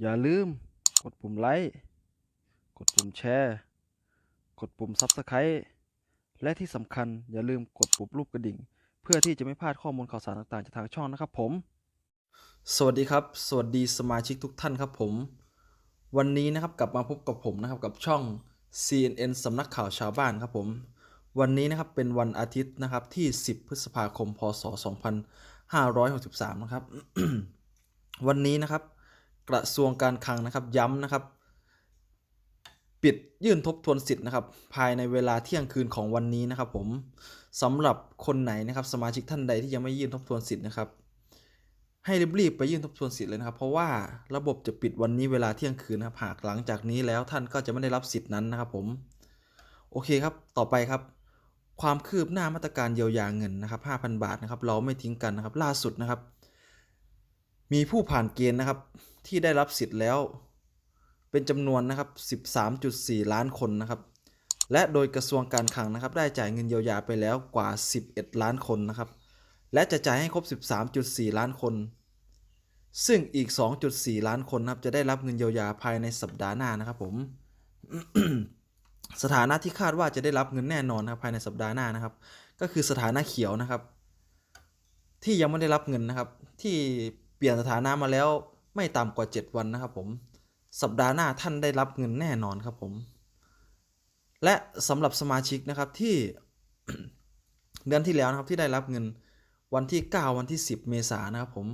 อย่าลืม กดปุ่มไลค์ กดปุ่มแชร์ กดปุ่ม Subscribe และที่สำคัญอย่าลืมกดปุ่มรูปกระดิ่ง เพื่อที่จะไม่พลาดข้อมูลข่าวสารต่างๆจากทางช่องนะครับผม สวัสดีครับ สวัสดีสมาชิกทุกท่านครับผม วันนี้นะครับกลับมาพบกับผมนะครับกับช่อง CNN สำนักข่าวชาวบ้านครับผม วันนี้นะครับเป็นวันอาทิตย์นะครับที่ 10 พฤษภาคม พศ 2563 นะครับ วันนี้นะครับ กระทรวงการคลังนะครับย้ำนะครับ ปิดยื่นทบทวนสิทธิ์นะครับ ภายในเวลาเที่ยงคืนของวันนี้นะครับ ผมสำหรับคนไหนนะครับสมาชิกท่านใดที่ยังไม่ยื่นทบทวนสิทธิ์นะครับ ให้รีบๆไปยื่นทบทวนสิทธิ์เลยนะครับ เพราะว่าระบบจะปิดวันนี้เวลาเที่ยงคืนนะครับหากหลังจากนี้แล้วท่านก็จะไม่ได้รับสิทธิ์นั้นนะครับ ผม โอเคครับต่อไปครับความคืบหน้ามาตรการเยียวยาเงินนะครับ 5,000 บาทนะครับ เราไม่ทิ้งกันนะครับ ล่าสุดนะครับ มีผู้ผ่านเกณฑ์นะครับที่ได้รับสิทธิ์แล้ว เป็นจำนวนนะครับ 13.4 ล้านคนนะครับ และโดยกระทรวงการคลังนะครับ ได้จ่ายเงินเยียวยาไปแล้วกว่า 11 ล้านคนนะครับ และจะจ่ายให้ครบ 13.4 ล้านคน ซึ่งอีก 2.4 ล้านคนนะครับ จะได้รับเงินเยียวยาภายในสัปดาห์หน้านะครับผมสถานะที่คาดว่าจะได้รับเงินแน่นอนนะครับภายในสัปดาห์หน้านะครับ ก็คือสถานะเขียวนะครับ ที่ยังไม่ได้รับเงินนะครับ ที่ เปลี่ยนสถานะมาแล้วไม่ต่ำกว่า 7 วันนะครับผมสัปดาห์หน้าท่านได้รับเงินแน่นอนครับผม และสำหรับสมาชิกนะครับที่เดือนที่แล้วนะครับที่ได้รับเงินวันที่ 9 วันที่ 10 เมษายนนะครับผม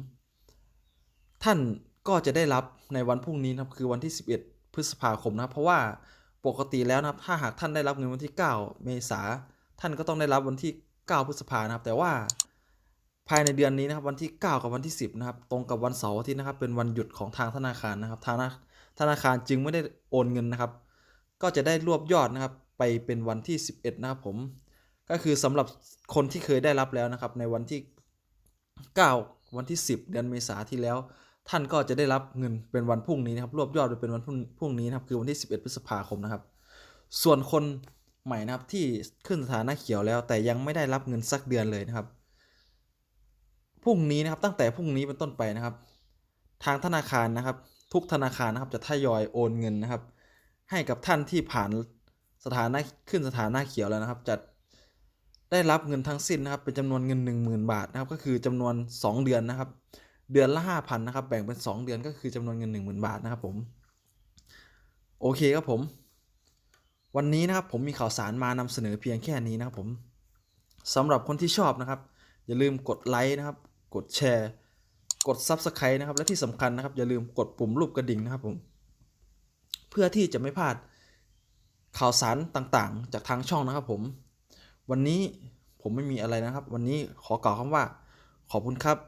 ท่านก็จะได้รับในวันพรุ่งนี้นะครับคือวันที่ 11 พฤษภาคมนะครับ เพราะว่าปกติแล้วนะครับ ถ้าหากท่านได้รับเงินวันที่ 9 เมษาท่านก็ต้องได้รับวันที่ 9 พฤษภานะครับ แต่ว่า ภายในเดือนนี้นะครับวันที่ 9 กับวันที่ 10นะครับตรงกับวันเสาร์อาทิตย์นะครับเป็นวันหยุดของทางธนาคารนะครับทางธนาคารจึงไม่ได้โอนเงินนะครับ ก็จะได้รวบยอดนะครับไปเป็นวันที่ 11 นะครับผม ก็คือสำหรับคนที่เคยได้รับแล้วนะครับในวันที่ 9 วันที่ 10 เดือนเมษาที่แล้ว ท่านก็จะได้รับเงินเป็นวันพรุ่งนี้นะครับรวบยอดไปเป็นวันพรุ่งพรุ่งนี้นะครับคือวันที่ 11 พฤษภาคมนะครับ ส่วนคนใหม่นะครับที่ขึ้นสถานะเขียวแล้ว แต่ยังไม่ได้รับเงินสักเดือนเลยนะครับ พรุ่งนี้นะครับตั้งแต่พรุ่งนี้เป็นต้นไปนะครับ ทางธนาคารนะครับ ทุกธนาคารนะครับจะทยอยโอนเงินนะครับ ให้กับท่านที่ผ่านสถานะขึ้นสถานะเขียวแล้วนะครับจะได้รับเงินทั้งสิ้นนะครับเป็นจำนวนเงิน 10,000 บาทนะครับก็คือจำนวน 2 เดือนนะครับ เดือนละ 5,000นะครับแบ่งเป็น 2 เดือนก็คือจำนวนเงิน 10,000 บาทนะครับผมโอเคครับผม วันนี้นะครับผมมีข่าวสารมานำเสนอเพียงแค่นี้นะครับผมสำหรับคนที่ชอบนะครับ อย่าลืมกดไลค์นะครับ กดแชร์ กด Subscribe นะครับ และที่สำคัญนะครับ อย่าลืมกดปุ่มรูปกระดิ่งนะครับผม เพื่อที่จะไม่พลาดข่าวสารต่างๆ จากทางช่องนะครับผม วันนี้ผมไม่มีอะไรนะครับ วันนี้ขอกล่าวคำว่าขอบคุณครับ